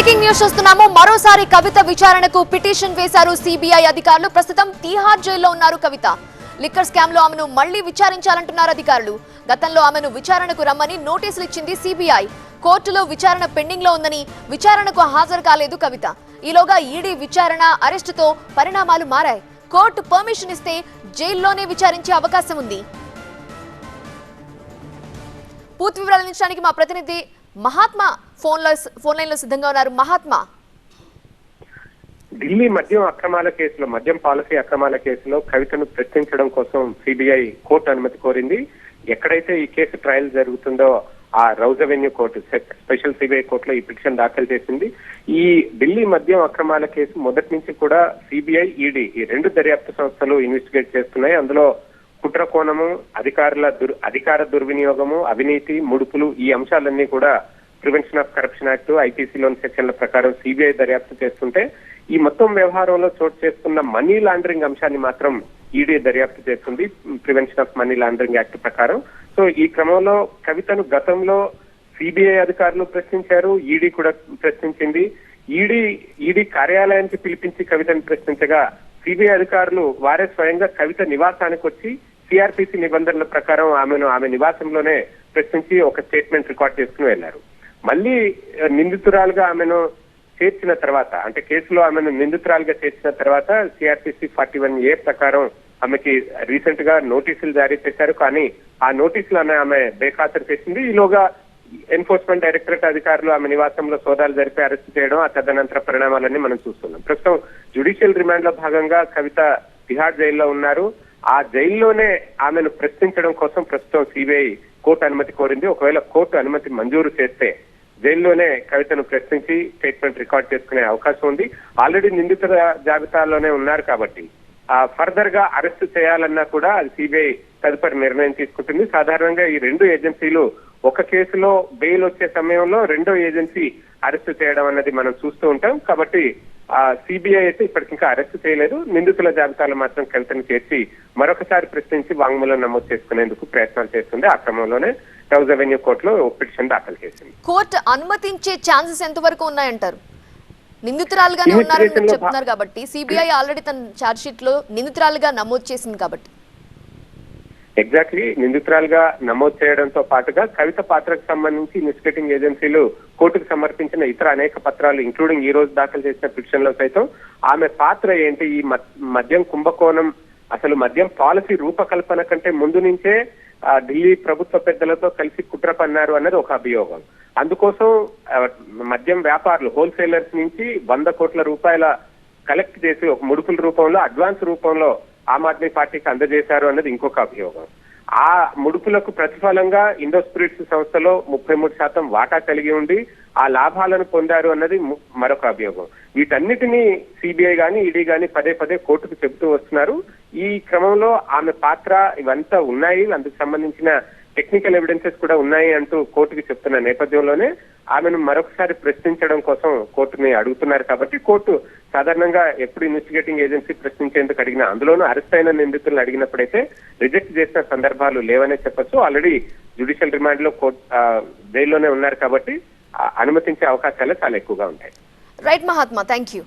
Breaking news చూస్తున్నాము. మరోసారి కవిత విచారణకు పిటిషన్ వేశారు సిబిఐ అధికారులు. ప్రస్తుతం తీహార్ జైల్లో ఉన్నారు కవిత. లిక్కర్ స్కామ్లో ఆమెను మళ్ళీ విచారించాలంటున్నారు అధికారులు. గతంలో ఆమెను విచారణకు రమ్మని నోటీసులు ఇచ్చింది సిబిఐ. కోర్టులో విచారణ పెండింగ్లో ఉందని విచారణకు హాజరు కాలేదు కవిత. ఈలోగా ఈడీ విచారణ అరెస్టుతో పరిణామాలు మారాయి. కోర్టు పర్మిషన్ ఇస్తే జైల్లోనే విచారించే అవకాశం ఉంది. పూర్తి వివరాలు అందించడానికి మా ప్రతినిధి మహాత్మా ఫోన్ ఫోన్ లైన్లో సిద్ధంగా ఉన్నారు. మహాత్మా. ఢిల్లీ మద్యం అక్రమాల కేసులో మద్యం పాలసీ అక్రమాల కేసులో కవితను ప్రశ్నించడం కోసం సిబిఐ కోర్టు అనుమతి కోరింది. ఎక్కడైతే ఈ కేసు ట్రయల్ జరుగుతుందో ఆ Rouse Avenue court special CBI కోర్టులో ఈ పిటిషన్ దాఖలు చేసింది. ఈ ఢిల్లీ మద్యం అక్రమాల కేసు మొదటి నుంచి కూడా సిబిఐ ఈడీ ఈ రెండు దర్యాప్తు సంస్థలు ఇన్వెస్టిగేట్ చేస్తున్నాయి. అందులో కుట్ర కోణము అధికారుల దుర్ అధికార దుర్వినియోగము అవినీతి ముడుపులు ఈ అంశాలన్నీ కూడా ప్రివెన్షన్ ఆఫ్ కరప్షన్ యాక్ట్ ఐపీసీలోని సెక్షన్ల ప్రకారం సిబిఐ దర్యాప్తు చేస్తుంటే ఈ మొత్తం వ్యవహారంలో చోటు చేసుకున్న మనీ లాండరింగ్ అంశాన్ని మాత్రం ఈడీ దర్యాప్తు చేస్తుంది prevention of money laundering act ప్రకారం. సో ఈ క్రమంలో కవితను గతంలో సిబిఐ అధికారులు ప్రశ్నించారు ఈడీ కూడా ప్రశ్నించింది. ఈడీ ఈడీ కార్యాలయానికి పిలిపించి కవితను ప్రశ్నించగా సిబిఐ అధికారులు వారే స్వయంగా కవిత నివాసానికి వచ్చి సిఆర్పిసి నిబంధనల ప్రకారం ఆమెను ఆమె నివాసంలోనే ప్రశ్నించి ఒక స్టేట్మెంట్ రికార్డ్ చేసుకుని వెళ్ళారు మళ్ళీ నిందితురాలుగా ఆమెను చేర్చిన తర్వాత అంటే కేసులో ఆమెను నిందితురాలుగా చేర్చిన తర్వాత సిఆర్పిసి ఫార్టీ వన్ ఏ ప్రకారం ఆమెకి రీసెంట్గా నోటీసులు జారీ చేశారు. కానీ ఆ నోటీసులను ఆమె బేఖాతరు చేసింది. ఈలోగా ఎన్ఫోర్స్మెంట్ డైరెక్టరేట్ అధికారులు ఆమె నివాసంలో సోదాలు జరిపి అరెస్ట్ చేయడం ఆ తదనంతర పరిణామాలన్నీ మనం చూస్తున్నాం. ప్రస్తుతం జ్యుడిషియల్ రిమాండ్లో భాగంగా కవిత తిహార్ జైల్లో ఉన్నారు. ఆ జైల్లోనే ఆమెను ప్రశ్నించడం కోసం ప్రస్తుతం సిబిఐ కోర్టు అనుమతి కోరింది. ఒకవేళ కోర్టు అనుమతి మంజూరు చేస్తే జైల్లోనే కవితను ప్రశ్నించి స్టేట్మెంట్ రికార్డ్ చేసుకునే అవకాశం ఉంది. ఆల్రెడీ నిందితుల జాబితాలోనే ఉన్నారు కాబట్టి ఆ ఫర్దర్గా అరెస్ట్ చేయాలన్నా కూడా అది సిబిఐ తదుపరి నిర్ణయం తీసుకుంటుంది. సాధారణంగా ఈ రెండు ఏజెన్సీలు ఒక కేసులో బెయిల్ వచ్చే సమయంలో రెండో ఏజెన్సీ అరెస్ట్ చేయడం అన్నది మనం చూస్తూ ఉంటాం. కాబట్టి సిబిఐ అయితే ఇప్పటికింకా అరెస్ట్ చేయలేదు. నిందితుల జాబితాలో మాత్రం కవితను చేర్చి మరొకసారి ప్రశ్నించి వాంగ్మూలం నమోదు చేసుకునేందుకు ప్రయత్నాలు చేస్తుంది. ఆ క్రమంలోనే రౌజ్ అవెన్యూ కోర్టులో పిటిషన్ దాఖలు చేసింది. కోర్టు అనుమతించే ఛాన్సెస్ ఎంతవరకు ఉన్నాయంటారు? నిందితురాలుగానే ఉన్నారని చెప్తున్నారు కాబట్టి సిబిఐ ఆల్రెడీ తన ఛార్జ్ షీట్లో నిందితురాలుగా నమోదు చేసింది కాబట్టి. ఎగ్జాక్ట్లీ నిందితురాలుగా నమోదు చేయడంతో పాటుగా కవిత పాత్రకు సంబంధించి ఇన్వెస్టిగేటింగ్ ఏజెన్సీలు కోర్టుకు సమర్పించిన ఇతర అనేక పత్రాలు ఇంక్లూడింగ్ ఈ రోజు దాఖలు చేసిన పిటిషన్లో సైతం ఆమె పాత్ర ఏంటి? ఈ మద్యం కుంభకోణం అసలు మద్యం పాలసీ రూపకల్పన కంటే ముందు నుంచే ఢిల్లీ ప్రభుత్వ పెద్దలతో కలిసి కుట్ర పన్నారు అన్నది ఒక అభియోగం. అందుకోసం మద్యం వ్యాపారులు హోల్సేలర్స్ నుంచి వంద కోట్ల రూపాయల కలెక్ట్ చేసి ఒక ముడుపుల రూపంలో అడ్వాన్స్ రూపంలో ఆమ్ ఆద్మీ పార్టీకి అందజేశారు అన్నది ఇంకొక అభియోగం. ఆ ముడుపులకు ప్రతిఫలంగా ఇండో స్పిరిట్స్ సంస్థలో ముప్పై మూడు శాతం వాటా కలిగి ఉండి ఆ లాభాలను పొందారు అన్నది మరొక అభియోగం. వీటన్నిటినీ సిబిఐ గాని ఈడీ గాని పదే పదే కోర్టుకు చెబుతూ వస్తున్నారు. ఈ క్రమంలో ఆమె పాత్ర ఇవంతా ఉన్నాయి. అందుకు సంబంధించిన టెక్నికల్ ఎవిడెన్సెస్ కూడా ఉన్నాయి అంటూ కోర్టుకి చెప్తున్న నేపథ్యంలోనే ఆమెను మరొకసారి ప్రశ్నించడం కోసం కోర్టుని అడుగుతున్నారు కాబట్టి కోర్టు సాధారణంగా ఎప్పుడు ఇన్వెస్టిగేటింగ్ ఏజెన్సీ ప్రశ్నించేందుకు అడిగిన అందులోనూ అరెస్ట్ అయిన నిందితులను అడిగినప్పుడైతే రిజెక్ట్ చేసిన సందర్భాలు లేవనే చెప్పొచ్చు. ఆల్రెడీ జ్యుడిషియల్ రిమాండ్లో కోర్టు జైల్లోనే ఉన్నారు కాబట్టి అనుమతించే అవకాశాలు చాలా ఎక్కువగా ఉంటాయి. Right Mahatma thank you